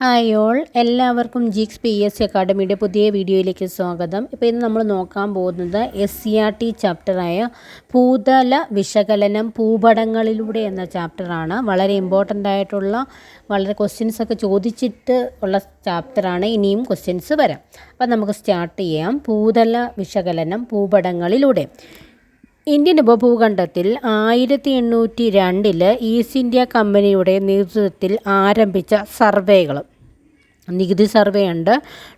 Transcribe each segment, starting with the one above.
Hi all. എല്ലാവർക്കും ജിക്സ് P S C അക്കാഡമിയുടെ പുതിയ വീഡിയോയിലേക്ക് സ്വാഗതം. ഇപ്പോൾ ഇന്ന് നമ്മൾ നോക്കാൻ പോകുന്നത് എസ് സി ആർ ടി ചാപ്റ്ററായ ഭൂതല വിശകലനം ഭൂപടങ്ങളിലൂടെ എന്ന ചാപ്റ്ററാണ് വളരെ ഇമ്പോർട്ടന്റ് ആയിട്ടുള്ള വളരെ ക്വസ്റ്റ്യൻസ് ഒക്കെ ചോദിച്ചിട്ട് ഉള്ള ചാപ്റ്ററാണ് ഇനിയും ക്വസ്റ്റ്യൻസ് വരാം. അപ്പോൾ നമുക്ക് സ്റ്റാർട്ട് ചെയ്യാം. ഭൂതല വിശകലനം ഭൂപടങ്ങളിലൂടെ ഇന്ത്യൻ ഉപഭൂഖണ്ഡത്തിൽ ആയിരത്തി എണ്ണൂറ്റി രണ്ടിൽ ഈസ്റ്റ് ഇന്ത്യ കമ്പനിയുടെ നേതൃത്വത്തിൽ ആരംഭിച്ച സർവേകൾ നികുതി സർവേ ഉണ്ട്.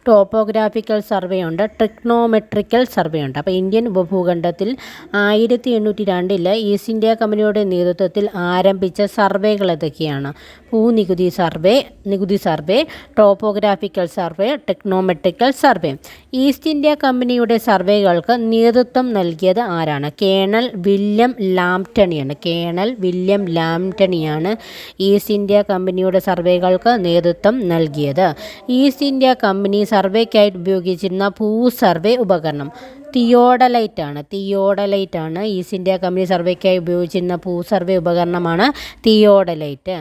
ടോപ്പോഗ്രാഫിക്കൽ സർവേ ഉണ്ട് ട്രിക്നോമെട്രിക്കൽ സർവേ ഉണ്ട്. അപ്പോൾ ഇന്ത്യൻ ഉപഭൂഖണ്ഡത്തിൽ ആയിരത്തി എണ്ണൂറ്റി രണ്ടിൽ ഈസ്റ്റ് ഇന്ത്യ കമ്പനിയുടെ നേതൃത്വത്തിൽ ആരംഭിച്ച സർവേകൾ ഏതൊക്കെയാണ്? ഭൂനികുതി സർവേ നികുതി survey topographical survey ടെക്നോമെട്രിക്കൽ survey. East India കമ്പനിയുടെ സർവേകൾക്ക് നേതൃത്വം നൽകിയത് ആരാണ്? കേണൽ വില്യം ലാംപ്ടണിയാണ് കേണൽ വില്യം ലാംപ്ടണിയാണ് ഈസ്റ്റ് ഇന്ത്യ കമ്പനിയുടെ സർവേകൾക്ക് നേതൃത്വം നൽകിയത്. ഈസ്റ്റ് ഇന്ത്യ കമ്പനി സർവേക്കായിട്ട് ഉപയോഗിച്ചിരുന്ന ഭൂ സർവേ ഉപകരണം. തിയോഡലൈറ്റ് ആണ് തിയോഡലൈറ്റ് ആണ് ഈസ്റ്റ് ഇന്ത്യ കമ്പനി സർവേക്കായി ഉപയോഗിച്ചിരുന്ന ഭൂ സർവേ ഉപകരണമാണ് തിയോഡലൈറ്റ്.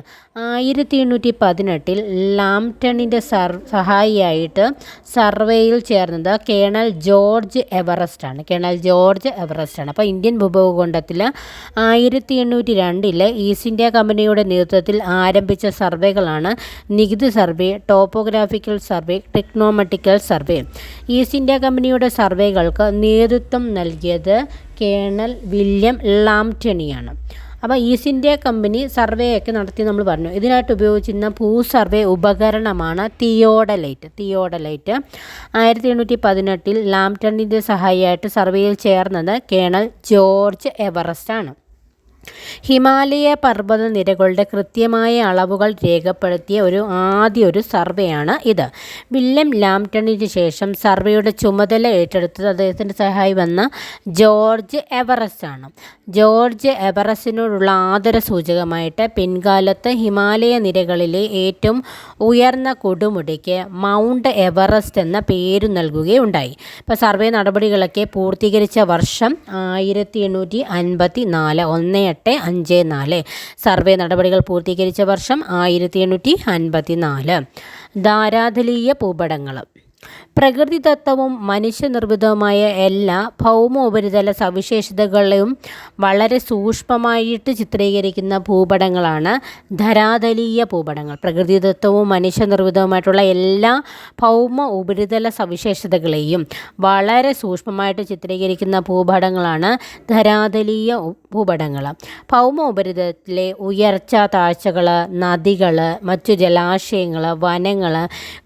ആയിരത്തി എണ്ണൂറ്റി പതിനെട്ടിൽ ലാംപ്ടണിന്റെ സർ സഹായിയായിട്ട് സർവേയിൽ ചേർന്നത് കേണൽ ജോർജ് എവറസ്റ്റ് ആണ് കേണൽ ജോർജ് എവറസ്റ്റ് ആണ് അപ്പോൾ ഇന്ത്യൻ ഭൂഭൂഖണ്ഡത്തിൽ ആയിരത്തി എണ്ണൂറ്റി രണ്ടിൽ ഈസ്റ്റ് ഇന്ത്യ കമ്പനിയുടെ നേതൃത്വത്തിൽ ആരംഭിച്ച സർവേകളാണ് നികുതി survey topographical survey ടെക്നോമെറ്റിക്കൽ survey. East India കമ്പനിയുടെ സർവേകൾക്ക് നേതൃത്വം നൽകിയത് കേണൽ വില്യം ലാംറ്റണിയാണ് അപ്പോൾ ഈസ്റ്റ് ഇന്ത്യ കമ്പനി സർവേ ഒക്കെ നടത്തി നമ്മൾ പറഞ്ഞു. ഇതിനായിട്ട് ഉപയോഗിച്ചിരുന്ന ഭൂ സർവേ ഉപകരണമാണ് തിയോഡലൈറ്റ്. തിയോഡലൈറ്റ് ആയിരത്തി എണ്ണൂറ്റി പതിനെട്ടിൽ ലാംറ്റണിന്റെ സഹായിയായിട്ട് സർവേയിൽ ചേർന്നത് കേണൽ ജോർജ് എവറസ്റ്റ് ആണ്. ഹിമാലയ പർവത നിരകളുടെ കൃത്യമായ അളവുകൾ രേഖപ്പെടുത്തിയ ഒരു ആദ്യ ഒരു സർവേയാണ് ഇത്. വില്യം ലാംപ്ടണിന് ശേഷം സർവേയുടെ ചുമതല ഏറ്റെടുത്തത് അദ്ദേഹത്തിന്റെ സഹായി വന്ന ജോർജ് എവറസ്റ്റ് ആണ്. ജോർജ് എവറസ്റ്റിനോടുള്ള ആദര സൂചകമായിട്ട് പിൻകാലത്ത് ഹിമാലയ നിരകളിലെ ഏറ്റവും ഉയർന്ന കൊടുമുടിക്ക് മൗണ്ട് എവറസ്റ്റ് എന്ന പേര് നൽകുകയുണ്ടായി. ഇപ്പോൾ സർവേ നടപടികളൊക്കെ പൂർത്തീകരിച്ച വർഷം ആയിരത്തി എണ്ണൂറ്റി അൻപത്തി നാല് ഒന്ന് എട്ട് അഞ്ച് നാല്. സർവേ നടപടികൾ പൂർത്തീകരിച്ച വർഷം ആയിരത്തി എണ്ണൂറ്റി അൻപത്തി നാല് ധാരാതലീയ ഭൂപടങ്ങൾ പ്രകൃതിദത്തവും മനുഷ്യനിർമ്മിതവുമായ എല്ലാ ഭൗമ ഉപരിതല സവിശേഷതകളെയും വളരെ സൂക്ഷ്മമായിട്ട് ചിത്രീകരിക്കുന്ന ഭൂപടങ്ങളാണ് ധരാതലീയ ഭൂപടങ്ങൾ. പ്രകൃതിദത്തവും മനുഷ്യനിർമ്മിതവുമായിട്ടുള്ള എല്ലാ ഭൗമ ഉപരിതല സവിശേഷതകളെയും വളരെ സൂക്ഷ്മമായിട്ട് ചിത്രീകരിക്കുന്ന ഭൂപടങ്ങളാണ് ധരാതലീയ ഭൂപടങ്ങൾ. ഭൗമ ഉപരിതലത്തിലെ ഉയർച്ച താഴ്ചകൾ നദികൾ മറ്റു ജലാശയങ്ങൾ വനങ്ങൾ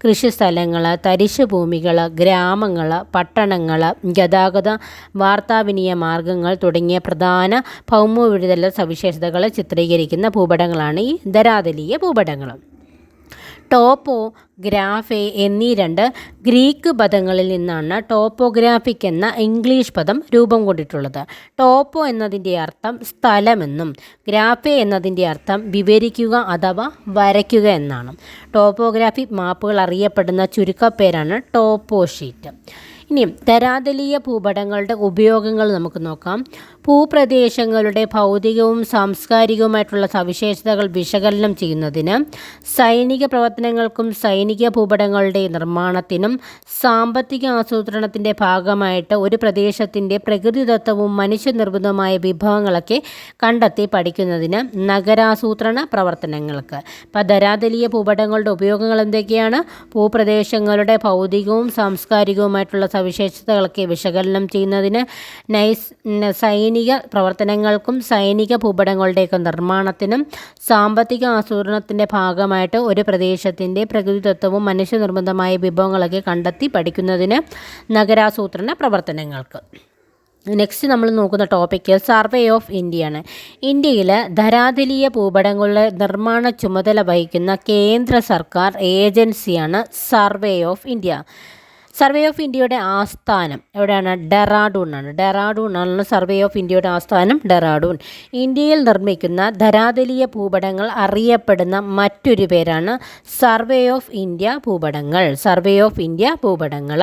കൃഷിസ്ഥലങ്ങൾ തരിശു ഭൂമികൾ ഗ്രാമങ്ങൾ പട്ടണങ്ങൾ ഗതാഗത വാർത്താവിനിമയ മാർഗങ്ങൾ തുടങ്ങിയ പ്രധാന ഭൗമോപരിതല സവിശേഷതകളെ ചിത്രീകരിക്കുന്ന ഭൂപടങ്ങളാണ് ഈ ധരാതലീയ ഭൂപടങ്ങൾ ടോപ്പോ ഗ്രാഫെ എന്നീ രണ്ട് ഗ്രീക്ക് പദങ്ങളിൽ നിന്നാണ് ടോപ്പോഗ്രാഫിക് എന്ന ഇംഗ്ലീഷ് പദം രൂപം കൊണ്ടിട്ടുള്ളത്. ടോപ്പോ എന്നതിന്റെ അർത്ഥം സ്ഥലമെന്നും ഗ്രാഫെ എന്നതിന്റെ അർത്ഥം വിവരിക്കുക അഥവാ വരയ്ക്കുക എന്നാണ്. ടോപ്പോഗ്രാഫിക് മാപ്പുകൾ അറിയപ്പെടുന്ന ചുരുക്കപ്പേരാണ് ടോപ്പോ ഷീറ്റ്. ഇനി ധരാതലീയ ഭൂപടങ്ങളുടെ ഉപയോഗങ്ങൾ നമുക്ക് നോക്കാം. ഭൂപ്രദേശങ്ങളുടെ ഭൗതികവും സാംസ്കാരികവുമായിട്ടുള്ള സവിശേഷതകൾ വിശകലനം ചെയ്യുന്നതിന് സൈനിക പ്രവർത്തനങ്ങൾക്കും സൈനിക ഭൂപടങ്ങളുടെ നിർമ്മാണത്തിനും സാമ്പത്തിക ആസൂത്രണത്തിന്റെ ഭാഗമായിട്ട് ഒരു പ്രദേശത്തിന്റെ പ്രകൃതിദത്തവും മനുഷ്യനിർമ്മിതവുമായ വിഭവങ്ങളൊക്കെ കണ്ടെത്തി പഠിക്കുന്നതിന് നഗരാസൂത്രണ പ്രവർത്തനങ്ങൾക്ക്. അപ്പോൾ ധരാതലീയ ഭൂപടങ്ങളുടെ ഉപയോഗങ്ങൾ എന്തൊക്കെയാണ്? ഭൂപ്രദേശങ്ങളുടെ ഭൗതികവും സാംസ്കാരികവുമായിട്ടുള്ള സവിശേഷതകളൊക്കെ വിശകലനം ചെയ്യുന്നതിന് നൈസ് സൈനിക പ്രവർത്തനങ്ങൾക്കും സൈനിക ഭൂപടങ്ങളുടെയൊക്കെ നിർമ്മാണത്തിനും സാമ്പത്തിക ആസൂത്രണത്തിന്റെ ഭാഗമായിട്ട് ഒരു പ്രദേശത്തിന്റെ പ്രകൃതിതത്വവും മനുഷ്യനിർമ്മിതമായ വിഭവങ്ങളൊക്കെ കണ്ടെത്തി പഠിക്കുന്നതിന് നഗരാസൂത്രണ പ്രവർത്തനങ്ങൾക്ക്. നെക്സ്റ്റ് നമ്മൾ നോക്കുന്ന ടോപ്പിക്ക് സർവേ ഓഫ് ഇന്ത്യ ആണ്. ഇന്ത്യയിൽ ധരാതലീയ ഭൂപടങ്ങളുടെ നിർമ്മാണ ചുമതല വഹിക്കുന്ന കേന്ദ്ര സർക്കാർ ഏജൻസിയാണ് survey of India survey of ഇന്ത്യയുടെ ആസ്ഥാനം എവിടെയാണ്? ഡെറാഡൂൺ ആണ്. സർവേ ഓഫ് ഇന്ത്യയുടെ ആസ്ഥാനം ഡെറാഡൂൺ. ഇന്ത്യയിൽ നിർമ്മിക്കുന്ന ധരാതലീയ ഭൂപടങ്ങൾ അറിയപ്പെടുന്ന മറ്റൊരു പേരാണ് സർവേ ഓഫ് ഇന്ത്യ ഭൂപടങ്ങൾ. സർവേ ഓഫ് ഇന്ത്യ ഭൂപടങ്ങൾ.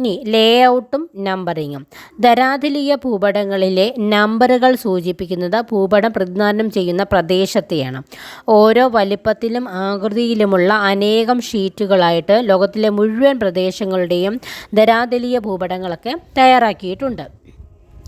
ഇനി ലേ ഔട്ടും നമ്പറിങ്ങും ധരാതിലീയ ഭൂപടങ്ങളിലെ നമ്പറുകൾ സൂചിപ്പിക്കുന്നത് ഭൂപടം പ്രതിനിധാനം ചെയ്യുന്ന പ്രദേശത്തെയാണ്. ഓരോ വലിപ്പത്തിലും ആകൃതിയിലുമുള്ള അനേകം ഷീറ്റുകളായിട്ട് ലോകത്തിലെ മുഴുവൻ പ്രദേശങ്ങളുടെയും ധരാതിലീയ ഭൂപടങ്ങളൊക്കെ തയ്യാറാക്കിയിട്ടുണ്ട്.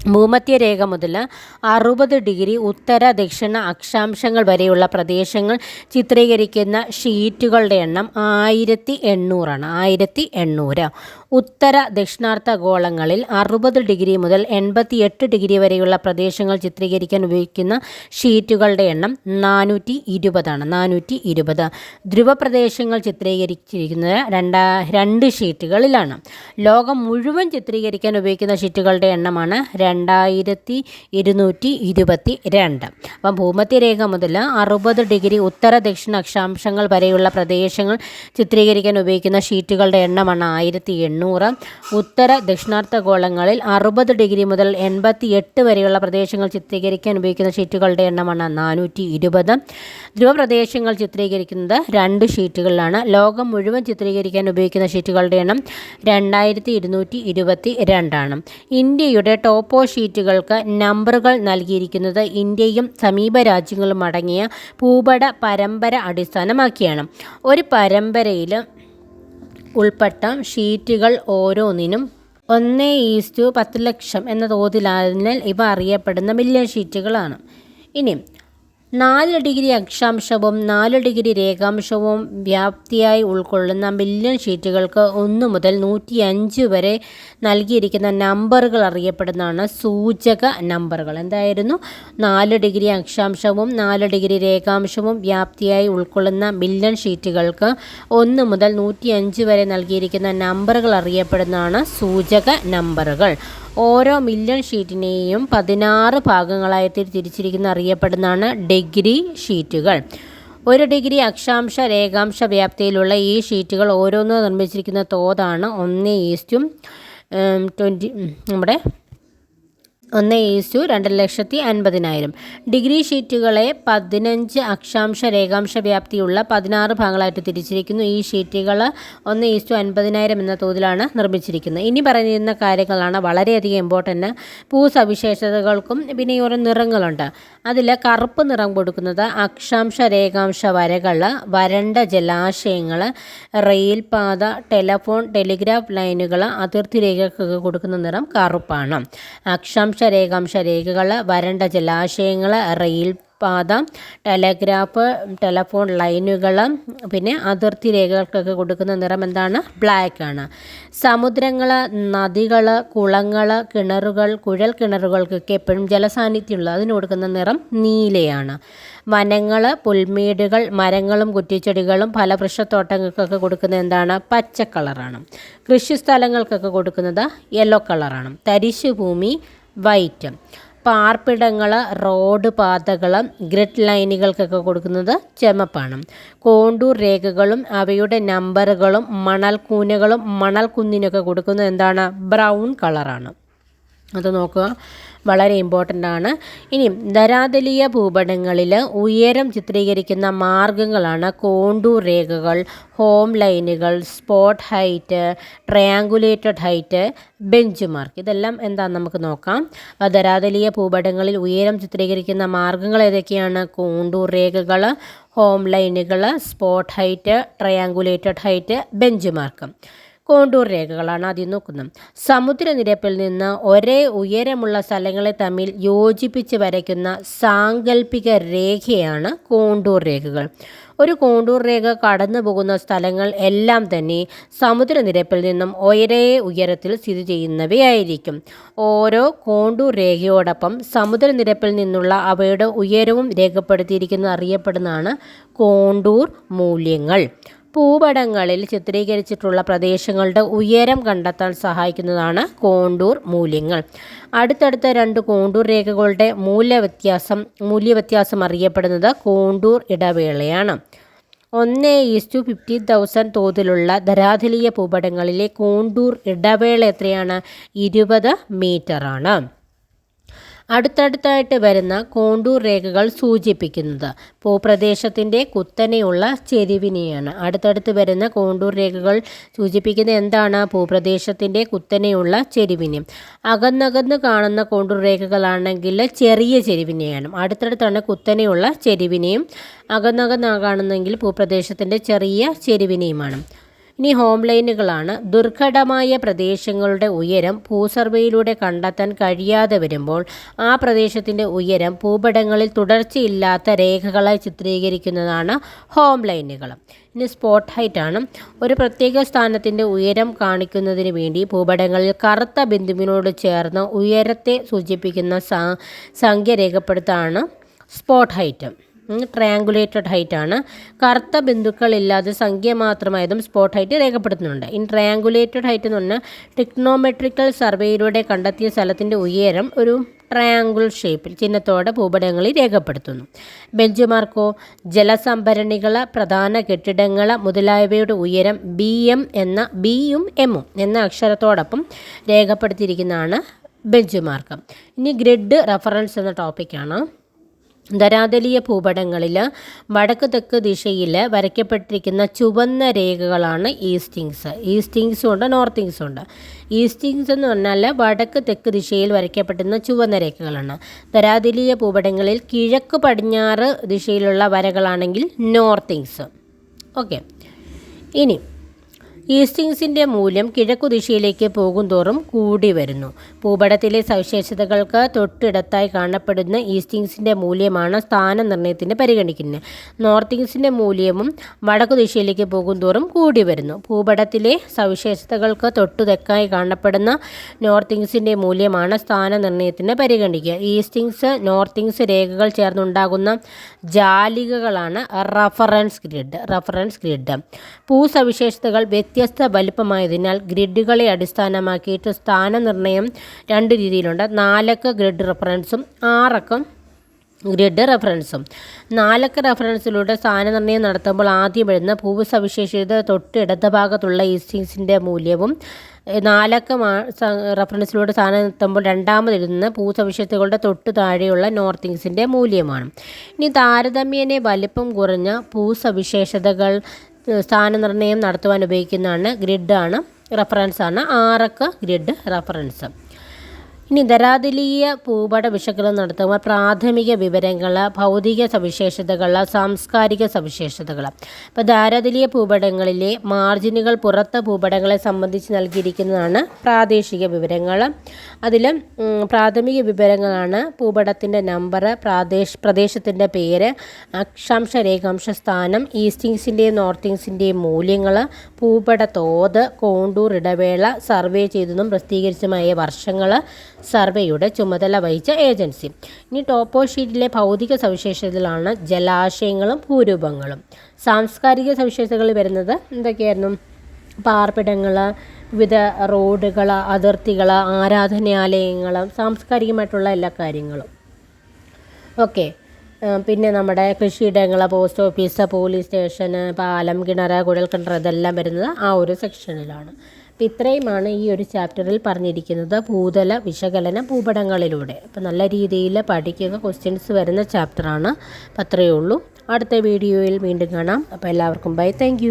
ഭൂമധ്യരേഖ മുതൽ അറുപത് ഡിഗ്രി ഉത്തര ദക്ഷിണ അക്ഷാംശങ്ങൾ വരെയുള്ള പ്രദേശങ്ങൾ ചിത്രീകരിക്കുന്ന ഷീറ്റുകളുടെ എണ്ണം ആയിരത്തി എണ്ണൂറാണ്. ആയിരത്തി എണ്ണൂറ്. ഉത്തര ദക്ഷിണാർത്ഥ ഗോളങ്ങളിൽ അറുപത് ഡിഗ്രി മുതൽ എൺപത്തി എട്ട് ഡിഗ്രി വരെയുള്ള പ്രദേശങ്ങൾ ചിത്രീകരിക്കാൻ ഉപയോഗിക്കുന്ന ഷീറ്റുകളുടെ എണ്ണം നാനൂറ്റി ഇരുപതാണ്. നാനൂറ്റി ഇരുപത്. ധ്രുവപ്രദേശങ്ങൾ ചിത്രീകരിച്ചിരിക്കുന്നത് രണ്ടാ രണ്ട് ഷീറ്റുകളിലാണ്. ലോകം മുഴുവൻ ചിത്രീകരിക്കാൻ ഉപയോഗിക്കുന്ന ഷീറ്റുകളുടെ എണ്ണമാണ് രണ്ടായിരത്തി ഇരുന്നൂറ്റി ഇരുപത്തി രണ്ട് അപ്പം ഭൂമധ്യരേഖ മുതൽ അറുപത് ഡിഗ്രി ഉത്തര ദക്ഷിണ അക്ഷാംശങ്ങൾ വരെയുള്ള പ്രദേശങ്ങൾ ചിത്രീകരിക്കാൻ ഉപയോഗിക്കുന്ന ഷീറ്റുകളുടെ എണ്ണമാണ് ആയിരത്തി എണ്ണൂറ് ഉത്തര ദക്ഷിണാർത്ഥ ഗോളങ്ങളിൽ അറുപത് ഡിഗ്രി മുതൽ എൺപത്തി എട്ട് വരെയുള്ള പ്രദേശങ്ങൾ ചിത്രീകരിക്കാൻ ഉപയോഗിക്കുന്ന ഷീറ്റുകളുടെ എണ്ണമാണ് നാനൂറ്റി ഇരുപത് ധ്രുവപ്രദേശങ്ങൾ ചിത്രീകരിക്കുന്നത് രണ്ട് ഷീറ്റുകളിലാണ്. ലോകം മുഴുവൻ ചിത്രീകരിക്കാൻ ഉപയോഗിക്കുന്ന ഷീറ്റുകളുടെ എണ്ണം രണ്ടായിരത്തി ഇരുന്നൂറ്റി ഇരുപത്തി രണ്ടാണ് ഇന്ത്യയുടെ ടോപ്പോ ഷീറ്റുകൾക്ക് നമ്പറുകൾ നൽകിയിരിക്കുന്നത് ഇന്ത്യയും സമീപ രാജ്യങ്ങളും അടങ്ങിയ ഭൂപട പരമ്പര അടിസ്ഥാനമാക്കിയാണ്. ഒരു പരമ്പരയിൽ ഉൾപ്പെട്ട ഷീറ്റുകൾ ഓരോന്നിനും ഒന്ന് ഈസ്റ്റു പത്ത് ലക്ഷം എന്ന തോതിലായതിനാൽ ഇവ അറിയപ്പെടുന്ന മില്യൺ ഷീറ്റുകളാണ്. ഇനി നാല് ഡിഗ്രി അക്ഷാംശവും നാല് ഡിഗ്രി രേഖാംശവും വ്യാപ്തിയായി ഉൾക്കൊള്ളുന്ന മില്യൺ ഷീറ്റുകൾക്ക് ഒന്ന് മുതൽ നൂറ്റി അഞ്ച് വരെ നൽകിയിരിക്കുന്ന നമ്പറുകൾ അറിയപ്പെടുന്നതാണ് സൂചക നമ്പറുകൾ. എന്തായിരുന്നു? നാല് ഡിഗ്രി അക്ഷാംശവും നാല് ഡിഗ്രി രേഖാംശവും വ്യാപ്തിയായി ഉൾക്കൊള്ളുന്ന മില്യൺ ഷീറ്റുകൾക്ക് ഒന്ന് മുതൽ നൂറ്റി അഞ്ച് വരെ നൽകിയിരിക്കുന്ന നമ്പറുകൾ അറിയപ്പെടുന്നതാണ് സൂചക നമ്പറുകൾ. ഓരോ മില്യൺ ഷീറ്റിനെയും പതിനാറ് ഭാഗങ്ങളായി തിരിച്ചിരിക്കുന്ന അറിയപ്പെടുന്നതാണ് ഡിഗ്രി ഷീറ്റുകൾ ഒരു ഡിഗ്രി അക്ഷാംശ രേഖാംശ വ്യാപ്തിയിലുള്ള ഈ ഷീറ്റുകൾ ഓരോന്നും നിർമ്മിച്ചിരിക്കുന്ന തോതാണ് ഒന്ന് ഈസ്റ്റും ട്വന്റി നമ്മുടെ ഒന്ന് ഈസ്റ്റു രണ്ട് ലക്ഷത്തി അൻപതിനായിരം. ഡിഗ്രി ഷീറ്റുകളെ പതിനഞ്ച് അക്ഷാംശ രേഖാംശ വ്യാപ്തിയുള്ള പതിനാറ് ഭാഗങ്ങളായിട്ട് തിരിച്ചിരിക്കുന്നു. ഈ ഷീറ്റുകൾ ഒന്ന് ഈസ്റ്റു അൻപതിനായിരം എന്ന തോതിലാണ് നിർമ്മിച്ചിരിക്കുന്നത്. ഇനി പറയുന്ന കാര്യങ്ങളാണ് വളരെയധികം ഇമ്പോർട്ടന്റ് ഭൂസവിശേഷതകൾക്കും പിന്നെ ഓരോ നിറങ്ങളുണ്ട്. അതിൽ കറുപ്പ് നിറം കൊടുക്കുന്നത് അക്ഷാംശ രേഖാംശ വരകൾ വരണ്ട ജലാശയങ്ങൾ റെയിൽപാത ടെലഫോൺ ടെലിഗ്രാഫ് ലൈനുകൾ അതിർത്തി രേഖകൾക്ക് കൊടുക്കുന്ന നിറം കറുപ്പാണ്. അക്ഷാംശ രേഖാംശ രേഖകൾ വരണ്ട ജലാശയങ്ങൾ റെയിൽ പാത ടെലഗ്രാഫ് ടെലഫോൺ ലൈനുകൾ പിന്നെ അതിർത്തി രേഖകൾക്കൊക്കെ കൊടുക്കുന്ന നിറം എന്താണ്? ബ്ലാക്ക് ആണ്. സമുദ്രങ്ങൾ നദികൾ കുളങ്ങൾ കിണറുകൾ കുഴൽ കിണറുകൾക്കൊക്കെ എപ്പോഴും ജലസാന്നിധ്യമുള്ള അതിന് കൊടുക്കുന്ന നിറം നീലയാണ്. വനങ്ങൾ പുൽമേടുകൾ മരങ്ങളും കുറ്റിച്ചെടികളും ഫലവൃക്ഷത്തോട്ടങ്ങൾക്കൊക്കെ കൊടുക്കുന്നത് എന്താണ്? പച്ച കളറാണ്. കൃഷിസ്ഥലങ്ങൾക്കൊക്കെ കൊടുക്കുന്നത് യെല്ലോ കളറാണ്. തരിശു ഭൂമി വൈറ്റ്. പാർപ്പിടങ്ങൾ റോഡ് പാതകൾ ഗ്രിഡ് ലൈനുകൾക്കൊക്കെ കൊടുക്കുന്നത് ചെമപ്പാണ്. കോണ്ടൂർ രേഖകളും അവയുടെ നമ്പറുകളും മണൽക്കൂനകളും മണൽക്കുന്നിനൊക്കെ കൊടുക്കുന്നത് എന്താണ്? ബ്രൗൺ കളറാണ്. അത് നോക്കുക. വളരെ ഇമ്പോർട്ടന്റ് ആണ്. ഇനി ധരാതലീയ ഭൂപടങ്ങളിൽ ഉയരം ചിത്രീകരിക്കുന്ന മാർഗങ്ങളാണ് കോണ്ടൂർ രേഖകൾ ഹോം ലൈനുകൾ spot height triangulated height bench mark ഇതെല്ലാം എന്താണെന്ന് നമുക്ക് നോക്കാം. ധരാതലീയ ഭൂപടങ്ങളിൽ ഉയരം ചിത്രീകരിക്കുന്ന മാർഗങ്ങൾ ഏതൊക്കെയാണ്? കോണ്ടൂർ രേഖകൾ ഹോം ലൈനുകൾ spot height triangulated height bench mark contour രേഖകളാണ് ആദ്യം നോക്കുന്നത്. സമുദ്രനിരപ്പിൽ നിന്ന് ഒരേ ഉയരമുള്ള സ്ഥലങ്ങളെ തമ്മിൽ യോജിപ്പിച്ച് വരയ്ക്കുന്ന സാങ്കല്പിക രേഖയാണ് കോണ്ടൂർ രേഖകൾ. ഒരു കോണ്ടൂർ രേഖ കടന്നു പോകുന്ന സ്ഥലങ്ങൾ എല്ലാം തന്നെ സമുദ്രനിരപ്പിൽ നിന്നും ഒരേ ഉയരത്തിൽ സ്ഥിതി ചെയ്യുന്നവയായിരിക്കും. ഓരോ കോണ്ടൂർ രേഖയോടൊപ്പം സമുദ്രനിരപ്പിൽ നിന്നുള്ള അവയുടെ ഉയരവും രേഖപ്പെടുത്തിയിരിക്കുന്നത് അറിയപ്പെടുന്നതാണ് കോണ്ടൂർ മൂല്യങ്ങൾ. ഭൂപടങ്ങളിൽ ചിത്രീകരിച്ചിട്ടുള്ള പ്രദേശങ്ങളുടെ ഉയരം കണ്ടെത്താൻ സഹായിക്കുന്നതാണ് കോണ്ടൂർ മൂല്യങ്ങൾ. അടുത്തടുത്ത രണ്ട് കോണ്ടൂർ രേഖകളുടെ മൂല്യവ്യത്യാസം മൂല്യവ്യത്യാസം അറിയപ്പെടുന്നത് കോണ്ടൂർ ഇടവേളയാണ്. ഒന്ന് ഈസ്റ്റു ഫിഫ്റ്റി തൗസൻഡ് തോതിലുള്ള ധരാതലീയ ഭൂപടങ്ങളിലെ കോണ്ടൂർ ഇടവേള എത്രയാണ്? ഇരുപത് മീറ്ററാണ്. അടുത്തടുത്തായിട്ട് വരുന്ന കോണ്ടൂർ രേഖകൾ സൂചിപ്പിക്കുന്നത്. ഭൂപ്രദേശത്തിന്റെ കുത്തനെയുള്ള ചെരിവിനെയാണ്. അടുത്തടുത്ത് വരുന്ന കോണ്ടൂർ രേഖകൾ സൂചിപ്പിക്കുന്നത് എന്താണ്? ഭൂപ്രദേശത്തിന്റെ കുത്തനെയുള്ള ചെരിവിനെ. അകന്നകന്ന് കാണുന്ന കോണ്ടൂർ രേഖകളാണെങ്കിൽ ചെറിയ ചെരിവിനെയാണ്. അടുത്തടുത്താണ് കുത്തനെയുള്ള ചെരിവിനെയും അകന്നകന്ന് കാണുന്നെങ്കിൽ ഭൂപ്രദേശത്തിന്റെ ചെറിയ ചെരിവിനെയുമാണ്. ഇനി ഹോംലൈനുകളാണ് ദുർഘടമായ പ്രദേശങ്ങളുടെ ഉയരം ഭൂസർവേയിലൂടെ കണ്ടെത്താൻ കഴിയാതെ വരുമ്പോൾ ആ പ്രദേശത്തിന്റെ ഉയരം ഭൂപടങ്ങളിൽ തുടർച്ചയില്ലാത്ത രേഖകളായി ചിത്രീകരിക്കുന്നതാണ് ഹോംലൈനുകൾ ഇനി സ്പോട്ട് ഹൈറ്റ് ആണ്. ഒരു പ്രത്യേക സ്ഥാനത്തിന്റെ ഉയരം കാണിക്കുന്നതിന് വേണ്ടി ഭൂപടങ്ങളിൽ കറുത്ത ബിന്ദുവിനോട് ചേർന്ന് ഉയരത്തെ സൂചിപ്പിക്കുന്ന സംഖ്യ രേഖപ്പെടുത്താണ് സ്പോട്ട് ഹൈറ്റ്. ട്രയാങ്കുലേറ്റഡ് ഹൈറ്റ് ആണ്. കറുത്ത ബിന്ദുക്കളില്ലാതെ സംഖ്യ മാത്രമായതും സ്പോട്ട് ഹൈറ്റ് രേഖപ്പെടുത്തുന്നുണ്ട്. ഇൻ ട്രയാങ്കുലേറ്റഡ് ഹൈറ്റ് എന്ന് പറഞ്ഞാൽ ടെക്നോമെട്രിക്കൽ സർവേയിലൂടെ കണ്ടെത്തിയ സ്ഥലത്തിന്റെ ഉയരം ഒരു ട്രയാങ്കിൾ ഷേപ്പിൽ ചിഹ്നത്തോടെ ഭൂപടങ്ങളിൽ രേഖപ്പെടുത്തുന്നു. ബെഞ്ച്മാർക്കോ ജലസംഭരണികൾ പ്രധാന കെട്ടിടങ്ങൾ മുതലായവയുടെ ഉയരം ബി എം എന്ന ബിയും എമ്മും എന്ന അക്ഷരത്തോടൊപ്പം രേഖപ്പെടുത്തിയിരിക്കുന്നതാണ് ബെഞ്ച് മാർക്ക് ഇനി ഗ്രിഡ് റെഫറൻസ് എന്ന ടോപ്പിക്കാണ് ധരാതലീയ ഭൂപടങ്ങളിൽ വടക്ക് തെക്ക് ദിശയിൽ വരയ്ക്കപ്പെട്ടിരിക്കുന്ന ചുവന്ന രേഖകളാണ് ഈസ്റ്റിങ്സ്. ഈസ്റ്റിങ്സും ഉണ്ട് നോർത്തിങ്സും ഉണ്ട്. ഈസ്റ്റിങ്സ് എന്ന് പറഞ്ഞാൽ വടക്ക് തെക്ക് ദിശയിൽ വരയ്ക്കപ്പെടുന്ന ചുവന്ന രേഖകളാണ്. ധരാതലീയ ഭൂപടങ്ങളിൽ കിഴക്ക് പടിഞ്ഞാറ് ദിശയിലുള്ള വരകളാണെങ്കിൽ നോർത്തിങ്സ് ഓക്കെ. ഇനി ഈസ്റ്റിങ്സിന്റെ മൂല്യം കിഴക്കുദിശയിലേക്ക് പോകുന്തോറും കൂടി വരുന്നു. ഭൂപടത്തിലെ സവിശേഷതകൾക്ക് തൊട്ടിടത്തായി കാണപ്പെടുന്ന ഈസ്റ്റിങ്സിന്റെ മൂല്യമാണ് സ്ഥാനനിർണയത്തിന് പരിഗണിക്കുന്നത്. നോർത്തിങ്സിന്റെ മൂല്യവും വടക്കു ദിശയിലേക്ക് പോകുന്തോറും കൂടി വരുന്നു. ഭൂപടത്തിലെ സവിശേഷതകൾക്ക് തൊട്ടു തെക്കായി കാണപ്പെടുന്ന നോർത്തിങ്സിന്റെ മൂല്യമാണ് സ്ഥാനനിർണയത്തിന് പരിഗണിക്കുക. ഈസ്റ്റിങ്സ് നോർത്തിങ്സ് രേഖകൾ ചേർന്നുണ്ടാകുന്ന ജാലികകളാണ് റഫറൻസ് ഗ്രിഡ് റഫറൻസ് ഗ്രിഡ്. ഭൂസവിശേഷതകൾ വ്യത്യസ്ത വലുപ്പമായതിനാൽ ഗ്രിഡുകളെ അടിസ്ഥാനമാക്കിയിട്ട് സ്ഥാനനിർണയം രണ്ട് രീതിയിലുണ്ട്. നാലക്ക ഗ്രിഡ് റെഫറൻസും ആറക്കം ഗ്രിഡ് റെഫറൻസും. നാലക്ക റെഫറൻസിലൂടെ സ്ഥാനനിർണയം നടത്തുമ്പോൾ ആദ്യം വരുന്ന ഭൂസവിശേഷത തൊട്ട് ഇടത് ഭാഗത്തുള്ള ഈസ്റ്റിങ്സിന്റെ മൂല്യവും നാലക്ക റെഫറൻസിലൂടെ സ്ഥാനം എത്തുമ്പോൾ രണ്ടാമതിരുന്ന് ഭൂസവിശേഷതകളുടെ തൊട്ട് താഴെയുള്ള നോർത്തിങ്സിന്റെ മൂല്യമാണ്. ഇനി താരതമ്യേന വലിപ്പം കുറഞ്ഞ ഭൂസവിശേഷതകൾ സ്ഥാനനിർണയം നടത്തുവാൻ ഉപയോഗിക്കുന്നതാണ് ഗ്രിഡാണ് റഫറൻസാണ് ആറക്ക ഗ്രിഡ് റഫറൻസ്. ഇനി ധരാതിലീയ ഭൂപട വിശകലനം നടത്തുമ്പോൾ പ്രാഥമിക വിവരങ്ങൾ ഭൗതിക സവിശേഷതകൾ സാംസ്കാരിക സവിശേഷതകൾ അപ്പോൾ ധാരാതിലീയ ഭൂപടങ്ങളിലെ മാർജിനുകൾ പുറത്ത ഭൂപടങ്ങളെ സംബന്ധിച്ച് നൽകിയിരിക്കുന്നതാണ് പ്രാദേശിക വിവരങ്ങൾ അതിൽ പ്രാഥമിക വിവരങ്ങളാണ് ഭൂപടത്തിന്റെ നമ്പർ പ്രാദേശ പ്രദേശത്തിന്റെ പേര് അക്ഷാംശ രേഖാംശ സ്ഥാനം ഈസ്റ്റിങ്സിന്റെയും നോർത്തിങ്സിന്റെയും മൂല്യങ്ങൾ ഭൂപട തോത് കോണ്ടൂർ ഇടവേള സർവേ ചെയ്തതും പ്രസിദ്ധീകരിച്ചതുമായ വർഷങ്ങൾ സർവേയുടെ ചുമതല വഹിച്ച ഏജൻസി. ഇനി ടോപ്പോ ഷീറ്റിലെ ഭൗതിക സവിശേഷതകളാണ് ജലാശയങ്ങളും ഭൂരൂപങ്ങളും. സാംസ്കാരിക സവിശേഷതകൾ വരുന്നത് എന്തൊക്കെയായിരുന്നു? പാർപ്പിടങ്ങൾ വിവിധ റോഡുകൾ അതിർത്തികൾ ആരാധനാലയങ്ങൾ സാംസ്കാരികമായിട്ടുള്ള എല്ലാ കാര്യങ്ങളും. ഓക്കെ. പിന്നെ നമ്മുടെ കൃഷിയിടങ്ങൾ പോസ്റ്റ് ഓഫീസ് പോലീസ് സ്റ്റേഷൻ പാലം കിണർ കുഴൽക്കിണർ ഇതെല്ലാം വരുന്നത് ആ ഒരു സെക്ഷനിലാണ്. അപ്പം ഇത്രയുമാണ് ഈ ഒരു ചാപ്റ്ററിൽ പറഞ്ഞിരിക്കുന്നത് ഭൂതല വിശകലന ഭൂപടങ്ങളിലൂടെ. അപ്പം നല്ല രീതിയിൽ പഠിക്കുക ക്വസ്റ്റ്യൻസ് വരുന്ന ചാപ്റ്ററാണ്. അപ്പം അത്രയേ ഉള്ളൂ. അടുത്ത വീഡിയോയിൽ വീണ്ടും കാണാം. അപ്പോൾ എല്ലാവർക്കും ബൈ താങ്ക്